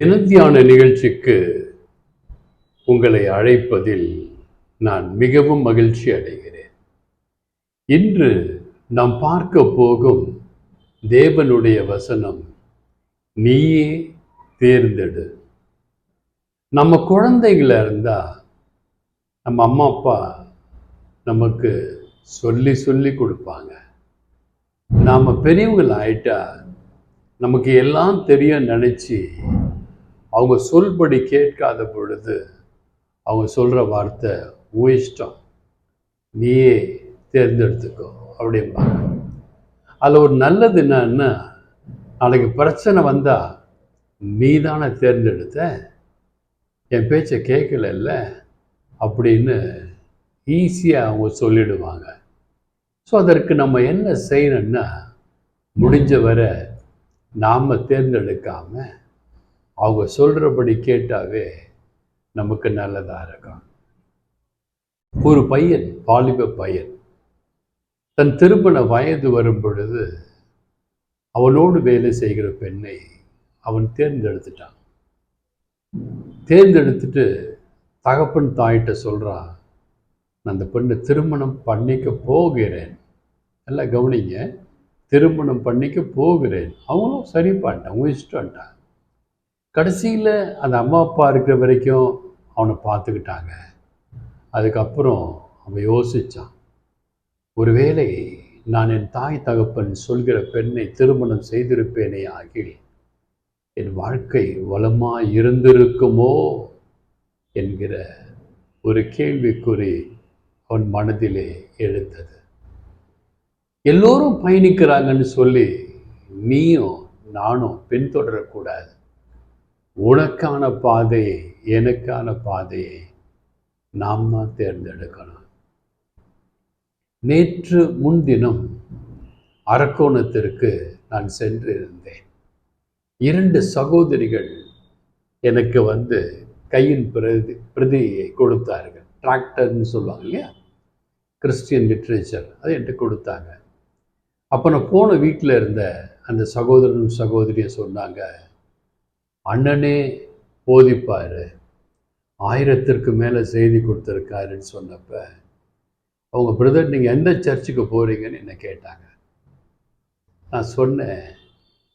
தினத்தியான நிகழ்ச்சிக்கு உங்களை அழைப்பதில் நான் மிகவும் மகிழ்ச்சி அடைகிறேன். இன்று நாம் பார்க்க போகும் தேவனுடைய வசனம் நீயே தேர்ந்தெடு. நம்ம குழந்தைங்கள இருந்தா நம்ம அம்மா அப்பா நமக்கு சொல்லி சொல்லி கொடுப்பாங்க. நாம் பெரியவங்கள் ஆயிட்டா நமக்கு எல்லாம் தெரியும் நினச்சி அவங்க சொல்படி கேட்காத பொழுது அவங்க சொல்கிற வார்த்தை உன் இஷ்டம். நீயே தேர்ந்தெடுத்துக்கோ. அப்படிம்பாங்க. அதில் ஒரு நல்லது என்னன்னா நாளைக்கு பிரச்சனை வந்தால் நீ தானே தேர்ந்தெடுத்த? என் பேச்சை கேட்கலல்ல? அப்படின்னு ஈஸியாக அவங்க சொல்லிடுவாங்க. ஸோ அதற்கு நம்ம என்ன செய்யணும்னா முடிஞ்ச வரை நாம் தேர்ந்தெடுக்காமல் அவங்க சொல்கிறபடி கேட்டாவே நமக்கு நல்லதாக இருக்கும். ஒரு பையன் வாலிப பையன் தன் திருமண வயது வரும் பொழுது அவனோடு வேலை செய்கிற பெண்ணை அவன் தேர்ந்தெடுத்துட்டான். தேர்ந்தெடுத்துட்டு தகப்பன் தாயிட்ட சொல்கிறான் நான் அந்த பெண்ணை திருமணம் பண்ணிக்க போகிறேன். எல்லாம் கவனிங்க திருமணம் பண்ணிக்க போகிறேன். அவங்களும் சரிப்பான்ட்டான் அவங்க இஷ்டம்ட்டான் கடைசியில் அந்த அம்மா அப்பா இருக்கிற வரைக்கும் அவனை பார்த்துக்கிட்டாங்க. அதுக்கப்புறம் அவன் யோசித்தான் ஒருவேளை நான் என் தாய் தகப்பன் சொல்கிற பெண்ணை திருமணம் செய்திருப்பேனே ஆகில் என் வாழ்க்கை வளமாக இருந்திருக்குமோ? என்கிற ஒரு கேள்விக்குறி அவன் மனதிலே எழுந்தது. எல்லோரும் பயணிக்கிறாங்கன்னு சொல்லி நீயும் நானும் பின்தொடரக்கூடாது. உனக்கான பாதையை எனக்கான பாதையை நாம் தான் தேர்ந்தெடுக்கணும். நேற்று முன்தினம் அரக்கோணத்திற்கு நான் சென்று இருந்தேன் இரண்டு சகோதரிகள் எனக்கு வந்து கையின் பிரதி பிரதியை கொடுத்தார்கள். டிராக்டர்னு சொல்லுவாங்க இல்லையா? கிறிஸ்டியன் லிட்ரேச்சர் அது என்கிட்ட கொடுத்தாங்க. அப்போ நான் போன வீட்டில் இருந்த அந்த சகோதரன் சகோதரியை சொன்னாங்க அண்ணனே போதிப்பார். ஆயிரத்திற்கு மேலே செய்தி கொடுத்துருக்காருன்னு சொன்னப்ப அவங்க பிரதர் நீங்கள் எந்த சர்ச்சுக்கு போகிறீங்கன்னு என்னை கேட்டாங்க. நான் சொன்னேன்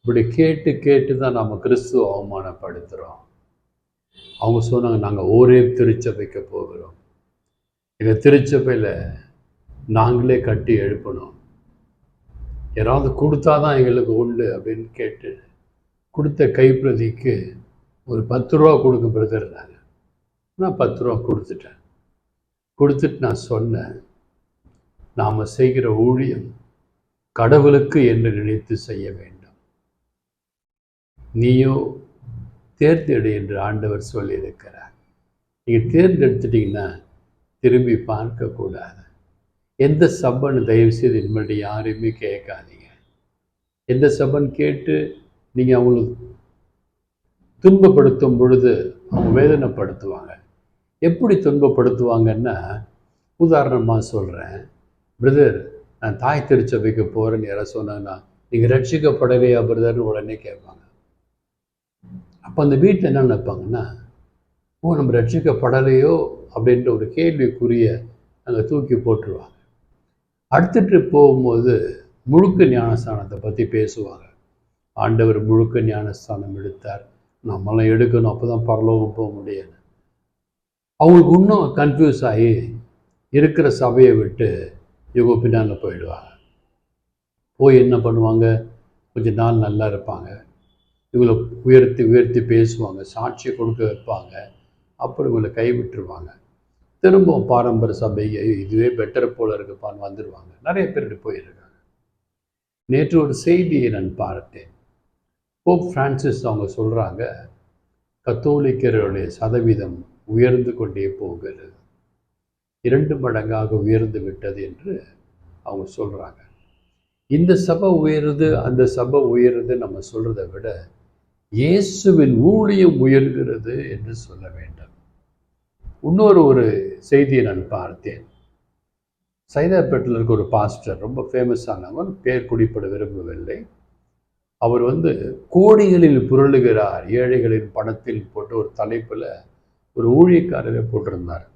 இப்படி கேட்டு கேட்டு தான் நம்ம கிறிஸ்துவ அவமானப்படுத்துகிறோம் அவங்க சொன்னாங்க நாங்கள் ஒரே திருச்சபைக்கு போகிறோம். எங்கள் திருச்சபையில் நாங்களே கட்டி எழுப்பணும். யாராவது கொடுத்தா தான் எங்களுக்கு உண்டு அப்படின்னு கேட்டு கொடுத்த கைப்பிரதிக்கு ஒரு பத்து ரூபா கொடுக்க பிரதர் நான். பத்து ரூபா கொடுத்துட்டேன். கொடுத்துட்டு நான் சொன்னேன் நாம் செய்கிற ஊழியம் கடவுளுக்கு என்று நினைத்து செய்ய வேண்டும். நீயோ தேர்ந்தெடு என்று ஆண்டவர் சொல்லியிருக்கிறார். நீங்கள் தேர்ந்தெடுத்துட்டீங்கன்னா திரும்பி பார்க்கக்கூடாது எந்த சப்பன் தயவு செய்து இனிமேட்டு யாரையுமே கேட்காதீங்க. எந்த சப்பன் கேட்டு நீங்கள் அவங்களுக்கு துன்பப்படுத்தும் பொழுது அவங்க வேதனைப்படுத்துவாங்க. எப்படி துன்பப்படுத்துவாங்கன்னா உதாரணமாக சொல்கிறேன் பிரதர் நான் தாய் திருச்சபைக்கு போகிறேன்னு யாராவது சொன்னாங்கன்னா நீங்கள் ரட்சிக்கப்படலையா பிரதர்னு உடனே கேட்பாங்க. அப்போ அந்த வீட்டில் என்ன நினைப்பாங்கன்னா ஓ நம்ம ரட்சிக்கப்படலையோ? அப்படின்ற ஒரு கேள்விக்குரிய அங்கே தூக்கி போட்டுருவாங்க. அடுத்த ட்ரிப் போகும்போது முழுக்க ஞானஸ்தானத்தை பற்றி பேசுவாங்க. ஆண்டவர் முழுக்க ஞானஸ்தானம் எடுத்தார். நம்மளாம் எடுக்கணும் அப்போ தான் பரலோகம் போக முடியாது. அவங்களுக்கு இன்னும் கன்ஃபியூஸ் ஆகி இருக்கிற சபையை விட்டு இவங்க பின்னால் போயிடுவாங்க. போய் என்ன பண்ணுவாங்க? கொஞ்ச நாள் நல்லா இருப்பாங்க. இவங்களை உயர்த்தி உயர்த்தி பேசுவாங்க சாட்சியை கொடுக்க வைப்பாங்க. அப்புறம் இவங்களை கைவிட்டுருவாங்க திரும்பவும் பாரம்பரிய சபை இதுவே பெட்டர் போல இருக்குப்பான்னு வந்துடுவாங்க நிறைய பேர் போயிருக்காங்க. நேற்று ஒரு செய்தியை நான் பார்த்தேன். போப் ஃப்ரான்சிஸ் அவங்க சொல்கிறாங்க கத்தோலிக்கர்களுடைய சதவீதம் உயர்ந்து கொண்டே போகிறது. இரண்டு மடங்காக உயர்ந்து விட்டது என்று அவங்க சொல்கிறாங்க இந்த சபை உயருது அந்த சபை உயருது நம்ம சொல்கிறத விட இயேசுவின் ஊழியம் உயர்கிறது என்று சொல்ல வேண்டும். இன்னொரு ஒரு செய்தியை நான் பார்த்தேன். சைதாப்பேட்டில் இருக்க ஒரு பாஸ்டர் ரொம்ப ஃபேமஸ் ஆனவன் பேர் குடிப்பட விரும்பவில்லை. அவர் வந்து கோடிகளில் புரளுகிறார். ஏழைகளின் பணத்தில் போட்டு ஒரு தலைப்பில் ஒரு ஊழியக்காரரை போட்டிருந்தார்.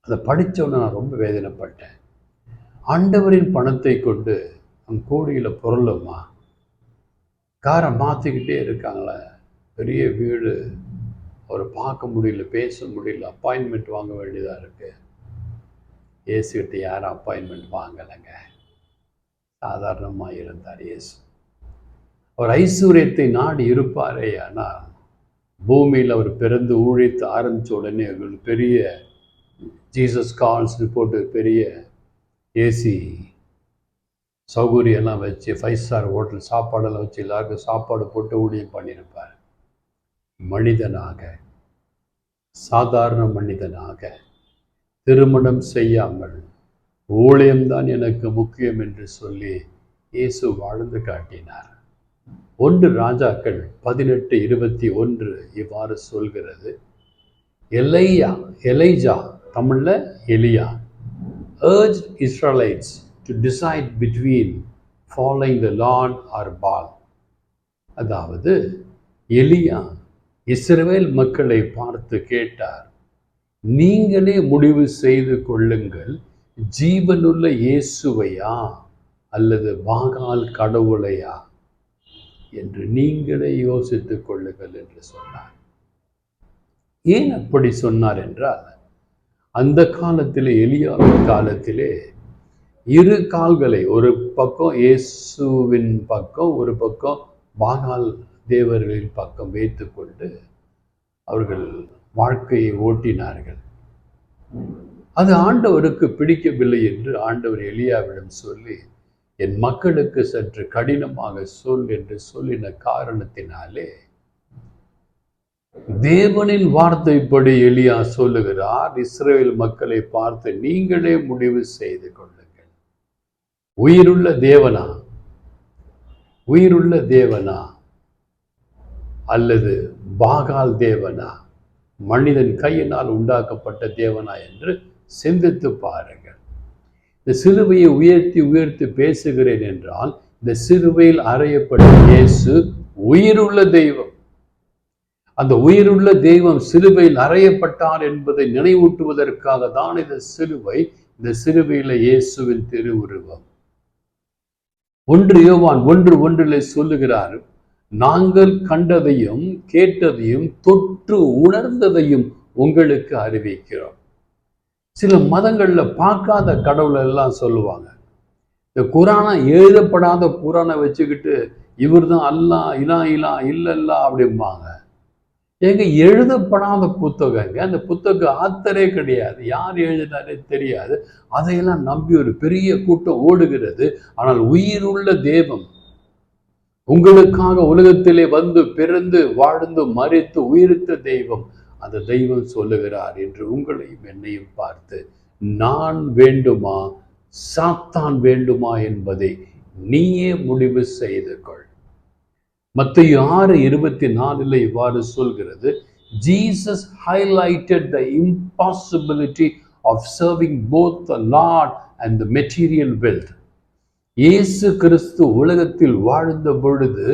அதை படித்தவொன்னே நான் ரொம்ப வேதனைப்பட்டேன். ஆண்டவரின் பணத்தை கொண்டு நம் கோடியில் புரளுமா? காரை மாற்றிக்கிட்டே இருக்காங்களே. பெரிய வீடு. அவரை பார்க்க முடியல பேச முடியல. அப்பாயின்மெண்ட் வாங்க வேண்டியதாக இருக்குது ஏசுகிட்ட யாரும் அப்பாயின்மெண்ட் வாங்கலைங்க. சாதாரணமாக இருந்தார் இயேசு. அவர் ஐஸ்வர்யத்தை நாடி இருப்பாரே ஆனால் பூமியில் அவர் பிறந்து ஊழித்து ஆரம்பித்த உடனே ஒரு பெரிய ஜீசஸ் கால்ஸ்னு போட்டு பெரிய ஏசி சௌகரியெல்லாம் வச்சு ஃபைவ் ஸ்டார் ஹோட்டல் சாப்பாடெல்லாம் வச்சு எல்லாருக்கும் சாப்பாடு போட்டு ஊழியம் பண்ணியிருப்பார். மனிதனாக சாதாரண மனிதனாக திருமணம் செய்யாமல் ஊழியம்தான் எனக்கு முக்கியம் என்று சொல்லி இயேசு வாழ்ந்து காட்டினார். ஒன்று ராஜாக்கள் பதினெட்டு இருபத்தி ஒன்று இவ்வாறு சொல்கிறது. எலையா எலைஜா தமிழில் எலியா. Urges Israelites to decide between following the lord or Baal அதாவது எலியா இஸ்ரேல் மக்களை பார்த்து கேட்டார் நீங்களே முடிவு செய்து கொள்ளுங்கள் ஜீவனுள்ள இயேசுவையா அல்லது பாகால் கடவுளையா? என்று நீங்களே யோசித்துக் கொள்ளுங்கள் என்று சொன்னார். ஏன் அப்படி சொன்னார் என்றால் அந்த காலத்திலே எலியாவின் காலத்திலே இரு கால்களை ஒரு பக்கம் இயேசுவின் பக்கம் ஒரு பக்கம் பாகால் தேவர்களின் பக்கம் வைத்துக்கொண்டு அவர்கள் வாழ்க்கையை ஓட்டினார்கள். அது ஆண்டவருக்கு பிடிக்கவில்லை என்று ஆண்டவர் எலியாவிடம் சொல்லி என் மக்களுக்கு சற்று கடினமாக சொல் என்று சொல்லின காரணத்தினாலே தேவனின் வார்த்தைப்படி எலியா சொல்லுகிறார் இஸ்ரேல் மக்களை பார்த்து நீங்களே முடிவு செய்து கொள்ளுங்கள். உயிருள்ள தேவனா? உயிருள்ள தேவனா? அல்லது பாகால் தேவனா? மனிதன் கையினால் உண்டாக்கப்பட்ட தேவனா என்று சிந்தித்து பாருங்கள். இந்த சிலுவையை உயர்த்தி உயர்த்தி பேசுகிறேன் என்றால் இந்த சிலுவையில் அறையப்பட்ட இயேசு உயிருள்ள தெய்வம். அந்த உயிருள்ள தெய்வம் சிலுவையில் அறையப்பட்டார் என்பதை நினைவூட்டுவதற்காக தான் இந்த சிலுவை இந்த சிலுவையில இயேசுவின் திருவுருவம் ஒன்று யோவான் ஒன்று ஒன்றில் சொல்லுகிறார் நாங்கள் கண்டதையும் கேட்டதையும் தொற்று உணர்ந்ததையும் உங்களுக்கு அறிவிக்கிறோம். சில மதங்கள்ல பார்க்காத கடவுளை எல்லாம் சொல்லுவாங்க. இந்த குரானை எழுதப்படாத குரானை வச்சுக்கிட்டு இவர் தான் அல்லா இலா இலா இல்லல்லா அப்படிம்பாங்க. எங்க எழுதப்படாத புத்தகங்க அந்த புத்தக ஆத்தரே கிடையாது. யார் எழுதினாரே தெரியாது. அதையெல்லாம் நம்பி ஒரு பெரிய கூட்டம் ஓடுகிறது. ஆனால் உயிருள்ள தேவம் உங்களுக்காக உலகத்திலே வந்து பிறந்து வாழ்ந்து மறித்து உயிர்த்த தெய்வம் அந்த தெய்வம் சொல்லுகிறார் என்று உங்களையும் என்னையும் பார்த்து நான் வேண்டுமா? சாத்தான் வேண்டுமா என்பதை நீயே முடிவு செய்து கொள். மத்திய ஆறு இருபத்தி நாலில் இவ்வாறு சொல்கிறது Jesus highlighted the impossibility of serving both the lord and the material wealth இயேசு கிறிஸ்து உலகத்தில் வாழ்ந்த பொழுது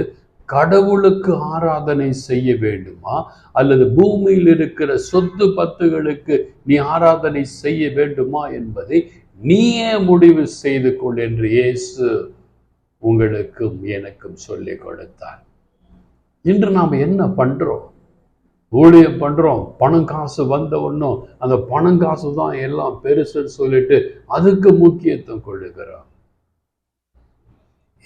கடவுளுக்கு ஆராதனை செய்ய வேண்டுமா? அல்லது பூமியில் இருக்கிற சொத்து பத்துகளுக்கு நீ ஆராதனை செய்ய வேண்டுமா என்பதை நீயே முடிவு செய்து கொள் என்று இயேசு உங்களுக்கும் எனக்கும் சொல்லிக் கொடுத்தார். இன்று நாம் என்ன பண்றோம்? ஊழியம் பண்றோம் பணம் காசு வந்த ஒன்றும் அந்த பணம் காசு தான் எல்லாம் பெருசுன்னு சொல்லிட்டு அதுக்கு முக்கியத்துவம் கொடுக்கிறோம்.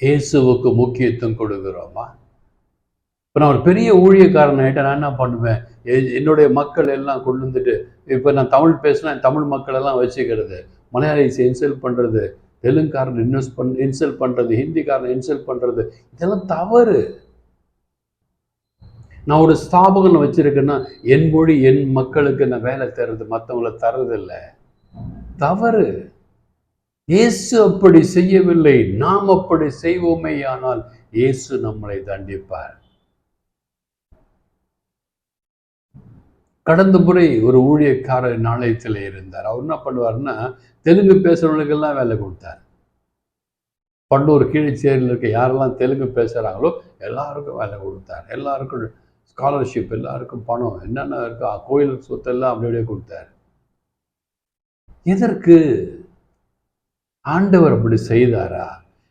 இயேசுவுக்கு முக்கியத்துவம் கொடுக்கிறோமா? இப்போ நான் ஒரு பெரிய ஊழியக்காரன் ஆகிட்டேன் நான் என்ன பண்ணுவேன்? என்னுடைய மக்கள் எல்லாம் கொண்டு வந்துட்டு இப்போ நான் தமிழ் பேசினா தமிழ் மக்கள் எல்லாம் வச்சுக்கிறது. மலையாளிஸ் இன்சல்ட் பண்ணுறது தெலுங்குக்காரன் இன்வெஸ்ட் பண் இன்சல்ட் பண்ணுறது ஹிந்திக்காரன் இன்சல்ட் பண்ணுறது இதெல்லாம் தவறு. நான் ஒரு ஸ்தாபகம் வச்சுருக்கேன்னா என் மொழி என் மக்களுக்கு நான் வேலை தர்றது மற்றவங்கள தர்றதில்லை. தவறு. இயேசு அப்படி செய்யவில்லை. நாம் அப்படி செய்வோமே ஆனால் இயேசு நம்மளை தண்டிப்பார். கடந்த முறை ஒரு ஊழியக்காரர் நாணயத்தில் இருந்தார். அவர் என்ன பண்ணுவார்னா தெலுங்கு பேசுகிறவங்களுக்கெல்லாம் வேலை கொடுத்தார். பண்டூர் கீழச்சேரியில் இருக்க யாரெல்லாம் தெலுங்கு பேசுகிறாங்களோ எல்லாருக்கும் வேலை கொடுத்தார். எல்லாருக்கும் ஸ்காலர்ஷிப் எல்லாருக்கும் பணம் என்னென்ன இருக்கோ கோயில் சொத்தெல்லாம் அப்படி அப்படியே கொடுத்தார். எதற்கு? ஆண்டவர் அப்படி செய்தாரா?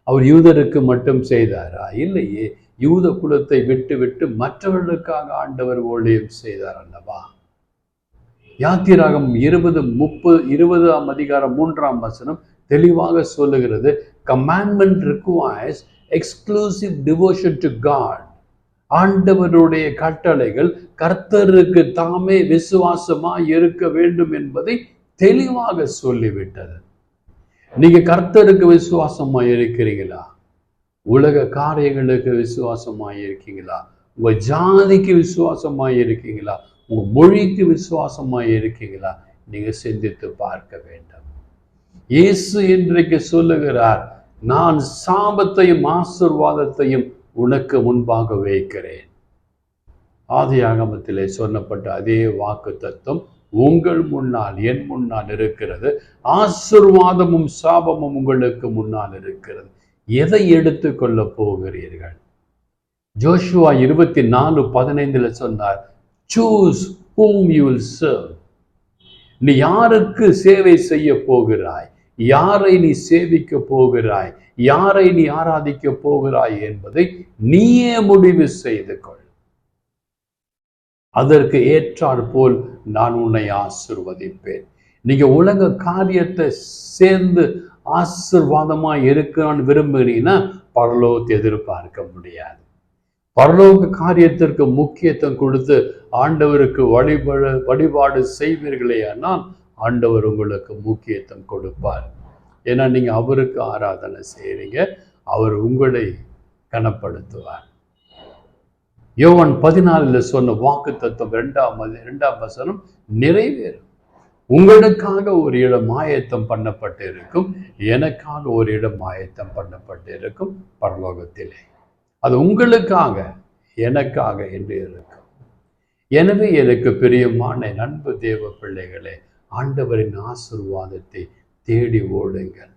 அவர் யூதருக்கு மட்டும் செய்தாரா? இல்லையே. யூத குலத்தை விட்டு விட்டு மற்றவர்களுக்காக ஆண்டவர் ஊழியம் செய்தார் அல்லவா? யாத்திராகம் இருபது முப்பது இருபதாம் அதிகாரம் மூன்றாம் வசனம் தெளிவாக சொல்லுகிறது. Commandment requires exclusive devotion to God ஆண்டவருடைய கட்டளைகள் கர்த்தருக்கு தாமே விசுவாசமா இருக்க வேண்டும் என்பதை தெளிவாக சொல்லிவிட்டது. நீங்க கர்த்தருக்கு விசுவாசமா இருக்கிறீங்களா? உலக காரியங்களுக்கு விசுவாசமா இருக்கீங்களா? உங்க ஜாதிக்கு விசுவாசமா இருக்கீங்களா? உங்கள் மொழிக்கு விசுவாசமா இருக்கீங்களா? நீங்க சிந்தித்து பார்க்க வேண்டும். இயேசு இன்றைக்கு சொல்லுகிறார் நான் சாபத்தையும் ஆசிர்வாதத்தையும் உனக்கு முன்பாக வைக்கிறேன். ஆதி ஆகமத்திலே சொன்னப்பட்ட அதே வாக்கு தத்துவம் உங்கள் முன்னால் என் முன்னால் இருக்கிறது. ஆசிர்வாதமும் சாபமும் உங்களுக்கு முன்னால் இருக்கிறது. எதை எடுத்துக்கொள்ள போகிறீர்கள்? ஜோஷுவா இருபத்தி நாலு பதினைந்துல சொன்னார் choose whom you will serve நீ யாருக்கு சேவை செய்ய போகிறாய்? யாரை நீ சேவிக்க போகிறாய்? யாரை நீ ஆராதிக்க போகிறாய் என்பதை நீயே முடிவு செய்து கொள். அதற்கு ஏற்றாற் போல் நான் உன்னை ஆசிர்வதிப்பேன். நீங்க உலக காரியத்தை சேர்ந்து ஆசிர்வாதமா இருக்கான்னு விரும்புகிறீங்கன்னா பரலோகத்தை எதிர்பார்க்க முடியாது. பரலோக காரியத்திற்கு முக்கியத்துவம் கொடுத்து ஆண்டவருக்கு வழிபட வழிபாடு செய்வீர்களே ஆனால் ஆண்டவர் உங்களுக்கு முக்கியத்துவம் கொடுப்பார். ஏன்னா நீங்க அவருக்கு ஆராதனை செய்கிறீங்க அவர் உங்களை கனப்படுத்துவார். யோவன் பதினாலுல சொன்ன வாக்கு தத்துவம் ரெண்டாம் ரெண்டாம் வசனம் நிறைவேறும். உங்களுக்காக ஒரு இடம் ஆயத்தம் பண்ணப்பட்டு இருக்கும் எனக்காக ஒரு இடம் ஆயத்தம் பண்ணப்பட்டு இருக்கும் பரலோகத்திலே. அது உங்களுக்காக எனக்காக என்று இருக்கும். எனவே எனக்கு பிரியமான நண்பு தேவ பிள்ளைகளே ஆண்டவரின் ஆசிர்வாதத்தை தேடி ஓடுங்கள்.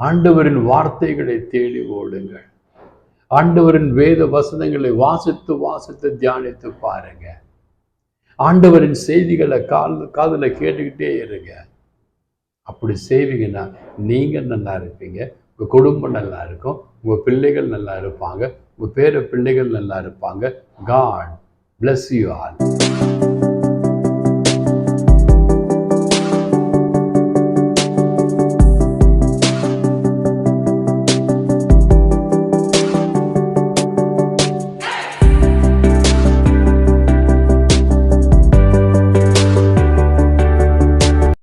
ஆண்டவரின் வார்த்தைகளை தேடி ஓடுங்கள். ஆண்டவரின் வேத வசனங்களை வாசித்து வாசித்து தியானித்து பாருங்க. ஆண்டவரின் செய்திகளை கால் காதில் கேட்டுக்கிட்டே இருங்க. அப்படி செய்வீங்கன்னா நீங்கள் நல்லா இருப்பீங்க உங்கள் குடும்பம் நல்லா இருக்கும் உங்கள் பிள்ளைகள் நல்லா இருப்பாங்க. உங்கள் பேர பிள்ளைகள் நல்லா இருப்பாங்க. God bless you all